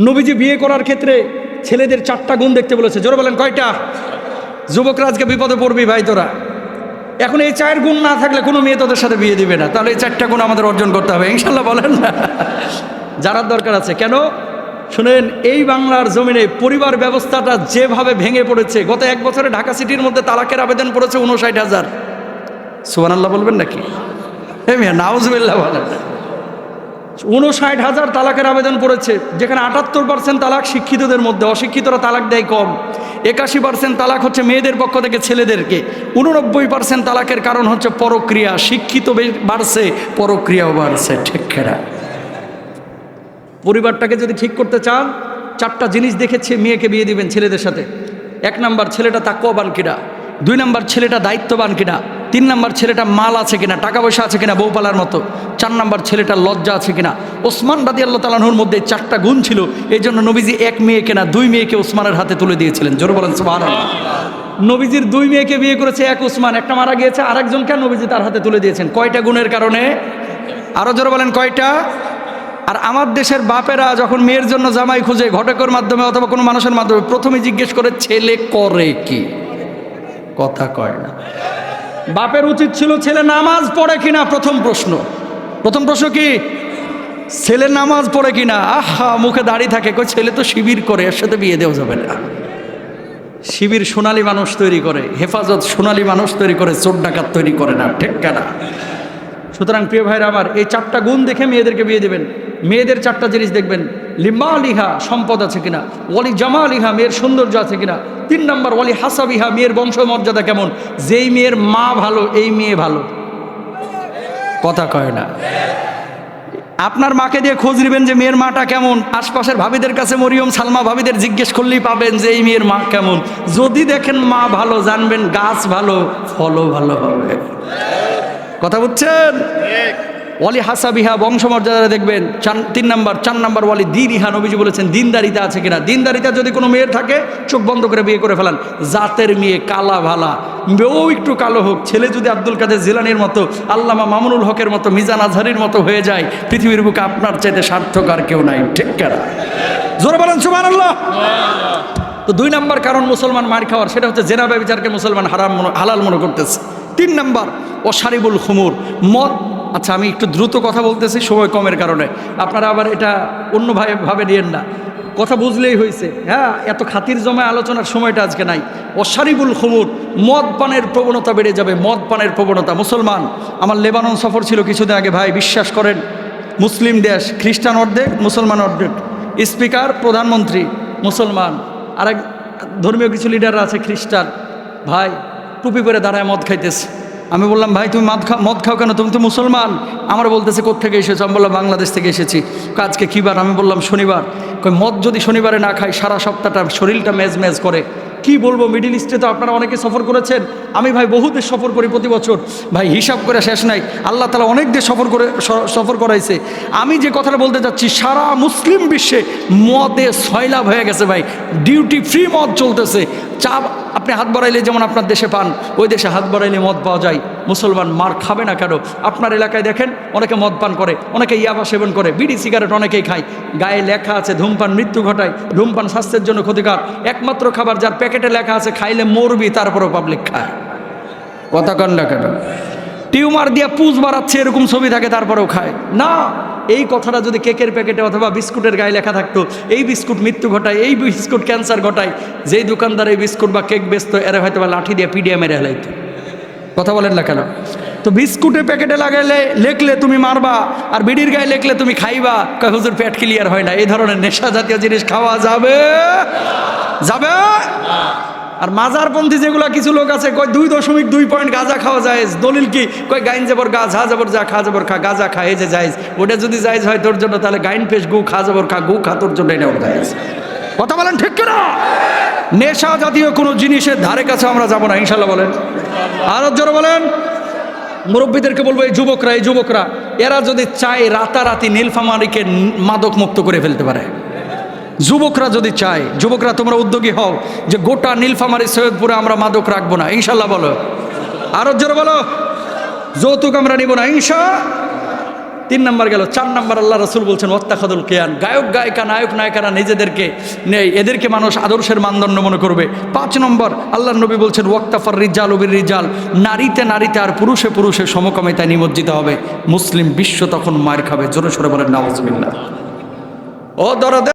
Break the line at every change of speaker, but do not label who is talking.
নবীজি বিয়ে করার ক্ষেত্রে ছেলেদের চারটা গুণ দেখতে বলেছে। জোরে বলেন, কয়টা? যুবকরা আজকে বিপদে পড়বি ভাই তোরা। এখন এই চার গুণ না থাকলে কোনো মেয়ে তোদের সাথে বিয়ে দিবে না। তাহলে এই চারটা গুণ আমাদের অর্জন করতে হবে। ইনশাল্লাহ বলেন না। জানার দরকার আছে। কেন? শুনেন, এই বাংলার জমিনে পরিবার ব্যবস্থাটা যেভাবে ভেঙে পড়েছে, গত এক বছরে ঢাকা সিটির মধ্যে তালাকের আবেদন পড়েছে উনষাট হাজার। সুবান আল্লাহ বলবেন নাকি? হ্যাঁ মিয়া, নাউজবিল্লাহ বলেন। উনষাট হাজার তালাকের আবেদন করেছে যেখানে আটাত্তর পার্সেন্ট তালাক শিক্ষিতদের মধ্যে, অশিক্ষিতরা তালাক দেয় কম। একাশি পার্সেন্ট তালাক হচ্ছে মেয়েদের পক্ষ থেকে ছেলেদেরকে। উননব্বই পার্সেন্ট তালাকের কারণ হচ্ছে পরক্রিয়া। শিক্ষিত বাড়ছে, পরক্রিয়াও বাড়ছে, ঠিক খেরা পরিবারটাকে যদি ঠিক করতে চান, চারটা জিনিস দেখেছে, মেয়েকে বিয়ে দিবেন ছেলেদের সাথে। এক নাম্বার ছেলেটা তাকওয়াবান কিনা। দুই নাম্বার ছেলেটা দায়িত্ববান কিনা। তিন নাম্বার ছেলেটা মাল আছে কিনা, টাকা পয়সা আছে কিনা বউ পালার মতো, চার নাম্বার ছেলেটা লজ্জা আছে কিনা। ওসমান রাদি আল্লাহ তালাহুর মধ্যে চারটা গুণ ছিল এই জন্য নবীজি এক মেয়েকে না দুই মেয়েকে ওসমানের হাতে তুলে দিয়েছিলেন। জোর বলেন নবীজির দুই মেয়েকে বিয়ে করেছে এক ওসমান, একটা মারা গিয়েছে আর আরেকজনকে নবীজি তার হাতে তুলে দিয়েছেন। কয়টা গুণের কারণে? আরও জোরে বলেন, কয়টা? আর আমার দেশের বাপেরা যখন মেয়ের জন্য জামাই খুঁজে ঘটকের মাধ্যমে অথবা কোনো মানুষের মাধ্যমে, প্রথমে জিজ্ঞেস করে, ছেলে করে কি? কথা কয় না। বাপের উচিত ছিল ছেলে নামাজ পড়ে কিনা, প্রথম প্রশ্ন। প্রথম প্রশ্ন কি? ছেলে নামাজ পড়ে কিনা? আহা, মুখে দাঁড়িয়ে থাকে। কই, ছেলে তো শিবির করে, এর সাথে বিয়ে দেওয়া যাবে না। শিবির সোনালী মানুষ তৈরি করে, হেফাজত সোনালী মানুষ তৈরি করে, চোর ডাকাত তৈরি করে না, ঠিক কেনা? সুতরাং প্রিয় ভাইরা আমার, এই চারটা গুণ দেখে মেয়েদেরকে বিয়ে দেবেন। মেয়েদের চারটা জিনিস দেখবেন। লিম্বা লিহা সম্পদ আছে কিনা? ওয়ালি জামা লিহা মেয়ের সৌন্দর্য আছে কিনা? তিন নম্বর, ওয়ালি হাসাবিহা মেয়ের বংশ মর্যাদা কেমন? যেই মেয়ের মা ভালো, এই মেয়ে ভালো। কথা কয় না। আপনার মাকে দিয়ে খোঁজ নেবেন যে মেয়ের মাটা কেমন। আশপাশের ভাবিদের কাছে মরিয়ম, সালমা ভাবিদের জিজ্ঞেস করলেই পাবেন যে এই মেয়ের মা কেমন। যদি দেখেন মা ভালো, জানবেন গাছ ভালো, ফলও ভালো হবে। কথা বুঝছেন? ওয়ালি হাসাবিহা বংশমর্যাদা দেখবেন, চান তিন নাম্বার, চার নাম্বার ওয়ালি দিন ইহা নবীজি বলেছেন, দিনদারিতা আছে কিনা? দিনদারিতা যদি কোনো মেয়ের থাকে, চোখ বন্ধ করে বিয়ে করে ফেলান। জাতের মেয়ে, কালা ভালা। মেয়েও একটু কালো হোক, ছেলে যদি আব্দুল কাদের জিলানির মতো, আল্লামা মামুনুল হকের মতো, মিজান আজহারির মতো হয়ে যায়, পৃথিবীর বুকে আপনার চাইতে সার্থক আর কেউ নাই, ঠিক কেনা? জোরে বলেন সুমান আল্লাহ তো দুই নাম্বার কারণ মুসলমান মার খাওয়ার, সেটা হচ্ছে জেনা ব্যবচারকে মুসলমান হারাম হালাল মনে করতেছে। তিন নাম্বার অসারিবুল খুমুর। মদ আচ্ছা আমি একটু দ্রুত কথা বলতেছি, সময় কমের কারণে। আপনারা আবার এটা অন্য ভাবে নিয়েন না। কথা বুঝলেই হয়েছে হ্যাঁ এত খাতির জমায় আলোচনার সময়টা আজকে নাই। অসারিবুল খুমুর, মদ পানের প্রবণতা বেড়ে যাবে, মদ পানের প্রবণতা। মুসলমান, আমার লেবানন সফর ছিল কিছুদিন আগে, ভাই, বিশ্বাস করেন, মুসলিম দেশ, খ্রিস্টান অর্ধেক, মুসলমান অর্ধেক। স্পিকার, প্রধানমন্ত্রী, মুসলমান। আরেক ধর্মীয় কিছু লিডাররা আছে, খ্রিস্টান। ভাই, টুপি পরে দাঁড়ায় মদ খাইতেছে। আমি বললাম, ভাই, তুমি মদ খাও মদ খাও কেন? তুমি তো মুসলমান। আমার বলতেছে কোথেকে এসেছ? আমি বললাম, বাংলাদেশ থেকে এসেছি। আজকে কী বার? আমি বললাম, শনিবার। কই মদ যদি শনিবারে না খাই, সারা সপ্তাহটা শরীরটা মেজ মেজ করে। কি বলব, মিডিল ইস্টে তো আপনারা অনেকে সফর করেছেন। আমি ভাই বহু দেশ সফর করি প্রতি বছর। ভাই, হিসাব করে শেষ নাই। আল্লাহ তালা অনেক দেশ সফর করে সফর করাইছে। আমি যে কথাটা বলতে চাচ্ছি, সারা মুসলিম বিশ্বে মদে সয়লাভ হয়ে গেছে ভাই। ডিউটি ফ্রি মদ চলতেছে। চা আপনি হাত বাড়াইলে যেমন আপনার দেশে পান, ওই দেশে হাত বাড়াইলে মদ পাওয়া যায়। মুসলমান মার খাবে না কেন আপনার এলাকায় দেখেন, অনেকে মদ পান করে, অনেকে ইয়াবা সেবন করে, বিড়ি, সিগারেট অনেকেই খায়। গায়ে লেখা আছে, ধূমপান মৃত্যু ঘটায়। ধূমপান স্বাস্থ্যের জন্য ক্ষতিকর। একমাত্র খাবার যার প্যাকেটে লেখা আছে, খাইলে মরবি, তারপরেও পাবলিক খায়। কথা কন না কেন? টিউমার দিয়া পুজ বাড়াচ্ছে, এরকম ছবি থাকে, তারপরেও খায়। না! এই কথাটা যদি কেকের প্যাকেটে অথবা বিস্কুটের গায়ে লেখা থাকতো, এই বিস্কুট মৃত্যু ঘটায়, এই বিস্কুট ক্যান্সার ঘটায়, যেই দোকানদার এই বিস্কুট বা কেক বেচত, এরা হয়তো বা লাঠি দিয়ে পিডিয়া মেরে হেলাইতো। কথা বলেন না কেন? তো বিস্কুটে প্যাকেটে লাগাইলে লেখলে তুমি মারবা, আর বিড়ির গায়ে লেখলে তুমি খাইবা, কয় হুজুর পেট ক্লিয়ার হয় না, এই ধরনের নেশা জাতীয় জিনিস খাওয়া যাবে? যাবে? আর মাজারপন্থী যেগুলা কিছু লোক আছে, কয় দুই দশমিক দুই পয়েন্ট গাঁজা খাওয়া যায় দলিল কি? কয় গাইন যাবর গা, ঝা যাবর যা, খা যাবর খা, গাঁজা খা, এই যে যাইজ ওটা যদি যাইজ হয় তোর জন্য, তাহলে গাইন পেশ, গু খা যাবর খা, গু খা তোর জন্য, এটাও যাইজ কথা বলেন ঠিক কিনা? নেশা জাতীয় কোনো জিনিসের ধারে কাছে আমরা যাব না, ইনশাল্লাহ বলেন। আরও জোরে বলেন। মুরব্বীদেরকে বলব, এই যুবকরা এই যুবকরা, এরা যদি চায় রাতারাতি নীলফামারিকে মাদক মুক্ত করে ফেলতে পারে। যুবকরা যদি চায়, যুবকরা তোমরা উদ্যোগী হও যে গোটা নীলফামারি সৈয়দপুরে আমরা মাদক রাখব না। ইনশাল্লাহ বলো। আরও জোরে বলো। যৌতুক আমরা নিব না। ইনশা। তিন নাম্বার গেল, চার নাম্বার আল্লাহ রসুল বলছেন ওত্তাখাদুল কেয়ান। গায়ক, গায়িকা, নায়ক, নায়িকারা নিজেদেরকে নেই, এদেরকে মানুষ আদর্শের মানদণ্ড মনে করবে। পাঁচ নম্বর আল্লাহ নবী বলছেন, ওয়াক্তাফার রিজাল উবির রিজাল নারীতে নারীতে আর পুরুষে পুরুষে সমকামিতায় নিমজ্জিত হবে। মুসলিম বিশ্ব তখন মায়ের খাবে। জোরে সরে বলেন নওয়াজ ও দরদে